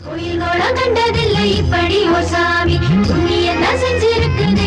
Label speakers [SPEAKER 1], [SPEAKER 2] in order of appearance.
[SPEAKER 1] கோயில் கோலம் கண்டதில்லை இப்படி ஓ சாமி. புண்ணியம் செஞ்சிருக்குது